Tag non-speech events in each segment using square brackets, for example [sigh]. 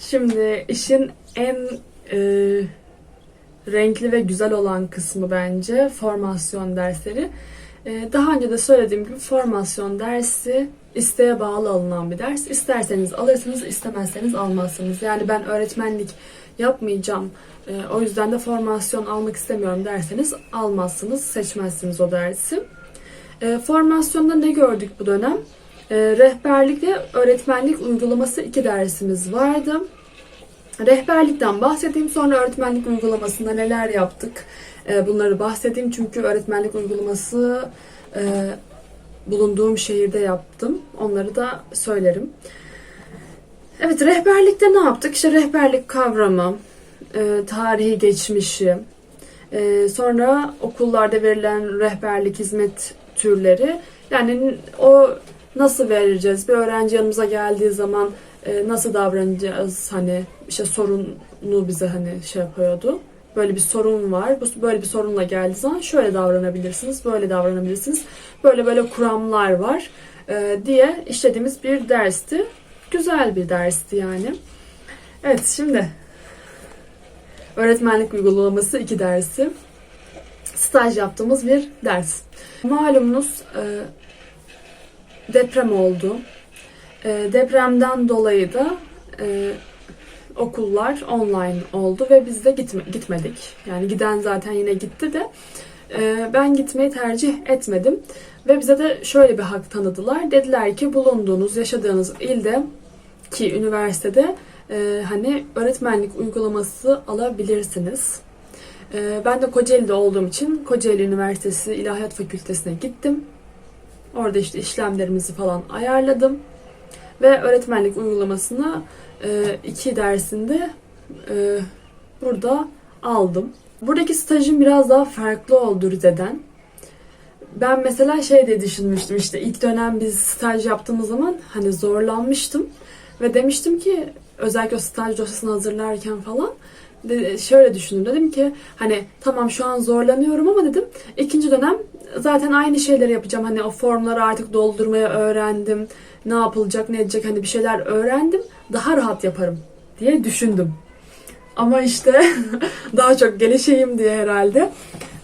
Şimdi işin en e, renkli ve güzel olan kısmı bence formasyon dersleri. E, daha önce de söylediğim gibi formasyon dersi isteğe bağlı alınan bir ders. İsterseniz alırsınız, istemezseniz almazsınız. Yani ben öğretmenlik yapmayacağım, e, o yüzden de formasyon almak istemiyorum derseniz almazsınız, seçmezsiniz o dersi. E, formasyonda ne gördük bu dönem? E, rehberlik ve öğretmenlik uygulaması iki dersimiz vardı. Rehberlikten bahsedeyim sonra öğretmenlik uygulamasında neler yaptık e, bunları bahsedeyim. Çünkü öğretmenlik uygulaması e, bulunduğum şehirde yaptım. Onları da söylerim. Evet rehberlikte ne yaptık? İşte rehberlik kavramı, e, tarihi geçmişi, sonra okullarda verilen rehberlik hizmet türleri. Yani o nasıl vereceğiz? Bir öğrenci yanımıza geldiği zaman e, nasıl davranacağız? Hani işte sorunu bize hani şey yapıyordu. Böyle bir sorun var. Bu böyle bir sorunla geldiği zaman şöyle davranabilirsiniz, böyle davranabilirsiniz. Böyle böyle kuramlar var e, diye işlediğimiz bir dersti. Güzel bir dersti yani. Evet şimdi öğretmenlik uygulaması iki dersi. Staj yaptığımız bir ders. Malumunuz e, deprem oldu. E, depremden dolayı da e, okullar online oldu ve biz de gitme, gitmedik. Yani giden zaten yine gitti de e, ben gitmeyi tercih etmedim. Ve bize de şöyle bir hak tanıdılar. Dediler ki bulunduğunuz, yaşadığınız ilde ki üniversitede e, hani öğretmenlik uygulaması alabilirsiniz. E, ben de Kocaeli'de olduğum için Kocaeli Üniversitesi İlahiyat Fakültesine gittim. Orada işte işlemlerimizi falan ayarladım. Ve öğretmenlik uygulamasını e, iki dersinde e, burada aldım. Buradaki stajım biraz daha farklı oldu Rize'den. Ben mesela şey diye düşünmüştüm işte ilk dönem biz staj yaptığımız zaman hani zorlanmıştım. Ve demiştim ki özellikle o staj dosyasını hazırlarken falan de, şöyle düşündüm dedim ki hani tamam şu an zorlanıyorum ama dedim ikinci dönem zaten aynı şeyleri yapacağım. Hani o formları artık doldurmayı öğrendim. Ne yapılacak ne edecek hani bir şeyler öğrendim. Daha rahat yaparım diye düşündüm. Ama işte [laughs] daha çok gelişeyim diye herhalde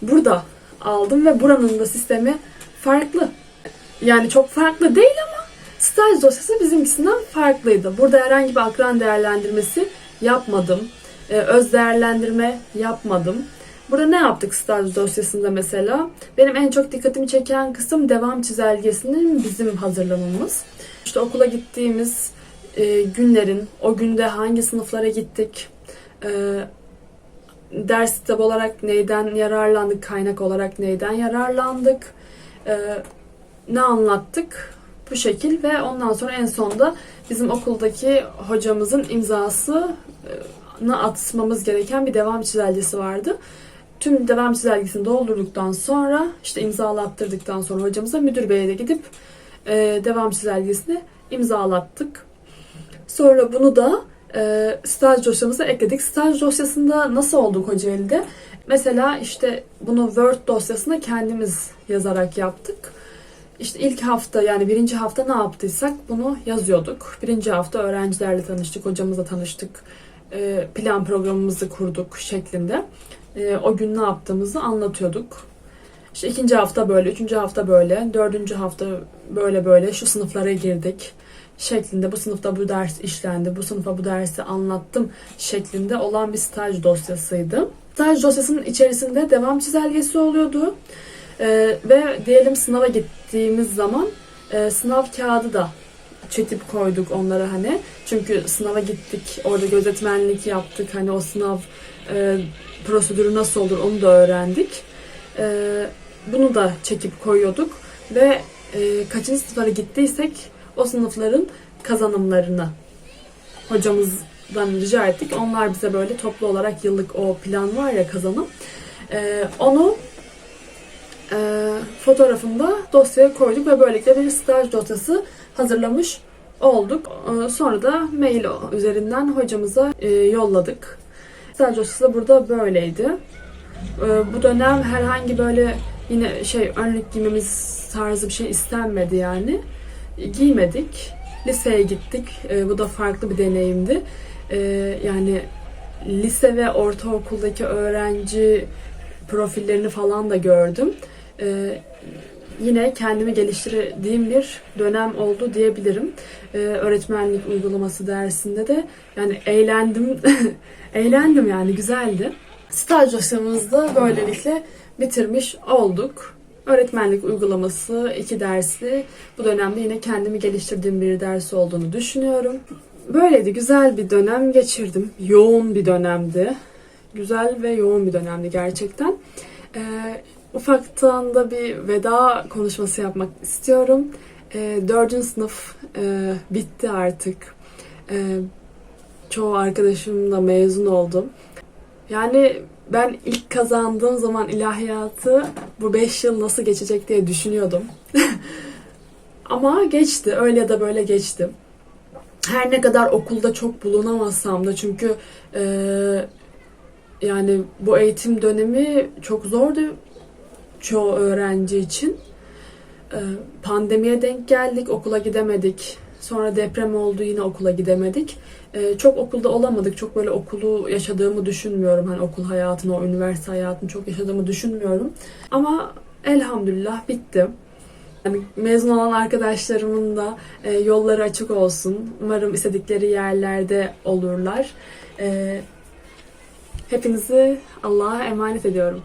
burada aldım ve buranın da sistemi farklı. Yani çok farklı değil ama staj dosyası bizimkisinden farklıydı. Burada herhangi bir akran değerlendirmesi yapmadım. Ee, öz değerlendirme yapmadım. Burada ne yaptık staj dosyasında mesela? Benim en çok dikkatimi çeken kısım devam çizelgesinin bizim hazırlamamız. İşte okula gittiğimiz e, günlerin, o günde hangi sınıflara gittik, e, ders kitabı olarak neyden yararlandık, kaynak olarak neyden yararlandık, e, ne anlattık bu şekil ve ondan sonra en sonda bizim okuldaki hocamızın imzasını atmamız gereken bir devam çizelgesi vardı. Tüm devam çizelgesini doldurduktan sonra işte imzalattırdıktan sonra hocamıza müdür beye de gidip e, devam çizelgesini imzalattık. Sonra bunu da e, staj dosyamıza ekledik. Staj dosyasında nasıl olduk Kocaeli'de? Mesela işte bunu Word dosyasına kendimiz yazarak yaptık. İşte ilk hafta yani birinci hafta ne yaptıysak bunu yazıyorduk. Birinci hafta öğrencilerle tanıştık, hocamızla tanıştık. E, plan programımızı kurduk şeklinde. E, o gün ne yaptığımızı anlatıyorduk. İşte ikinci hafta böyle, üçüncü hafta böyle, dördüncü hafta böyle böyle şu sınıflara girdik şeklinde bu sınıfta bu ders işlendi, bu sınıfa bu dersi anlattım şeklinde olan bir staj dosyasıydı. Staj dosyasının içerisinde devam çizelgesi oluyordu. Ee, ve diyelim sınava gittiğimiz zaman e, sınav kağıdı da çetip koyduk onlara hani. Çünkü sınava gittik, orada gözetmenlik yaptık. Hani o sınav e, prosedürü nasıl olur onu da öğrendik. E, bunu da çekip koyuyorduk ve e, kaçıncı sınıflara gittiysek o sınıfların kazanımlarını hocamızdan rica ettik. Onlar bize böyle toplu olarak yıllık o plan var ya kazanım. E, onu e, fotoğrafında dosyaya koyduk ve böylelikle bir staj dosyası hazırlamış olduk. E, sonra da mail üzerinden hocamıza e, yolladık. Dosyası da burada böyleydi. E, bu dönem herhangi böyle yine şey önlük giymemiz tarzı bir şey istenmedi yani. Giymedik. Liseye gittik. E, bu da farklı bir deneyimdi. e, yani lise ve ortaokuldaki öğrenci profillerini falan da gördüm. E, yine kendimi geliştirdiğim bir dönem oldu diyebilirim. E, öğretmenlik uygulaması dersinde de yani eğlendim. [laughs] eğlendim yani güzeldi. Staj dosямızda böylelikle bitirmiş olduk. Öğretmenlik uygulaması iki dersli. Bu dönemde yine kendimi geliştirdiğim bir ders olduğunu düşünüyorum. Böyleydi. Güzel bir dönem geçirdim. Yoğun bir dönemdi. Güzel ve yoğun bir dönemdi gerçekten. Ee, ufaktan da bir veda konuşması yapmak istiyorum. Ee, dördüncü sınıf e, bitti artık. Ee, çoğu arkadaşım da mezun oldu. Yani ben ilk kazandığım zaman ilahiyatı bu 5 yıl nasıl geçecek diye düşünüyordum. [laughs] Ama geçti. Öyle ya da böyle geçti. Her ne kadar okulda çok bulunamasam da çünkü e, yani bu eğitim dönemi çok zordu çoğu öğrenci için. E, pandemiye denk geldik, okula gidemedik. Sonra deprem oldu yine okula gidemedik. Ee, çok okulda olamadık. Çok böyle okulu yaşadığımı düşünmüyorum. Hani okul hayatını, o üniversite hayatını çok yaşadığımı düşünmüyorum. Ama elhamdülillah bitti. Yani mezun olan arkadaşlarımın da e, yolları açık olsun. Umarım istedikleri yerlerde olurlar. E, hepinizi Allah'a emanet ediyorum.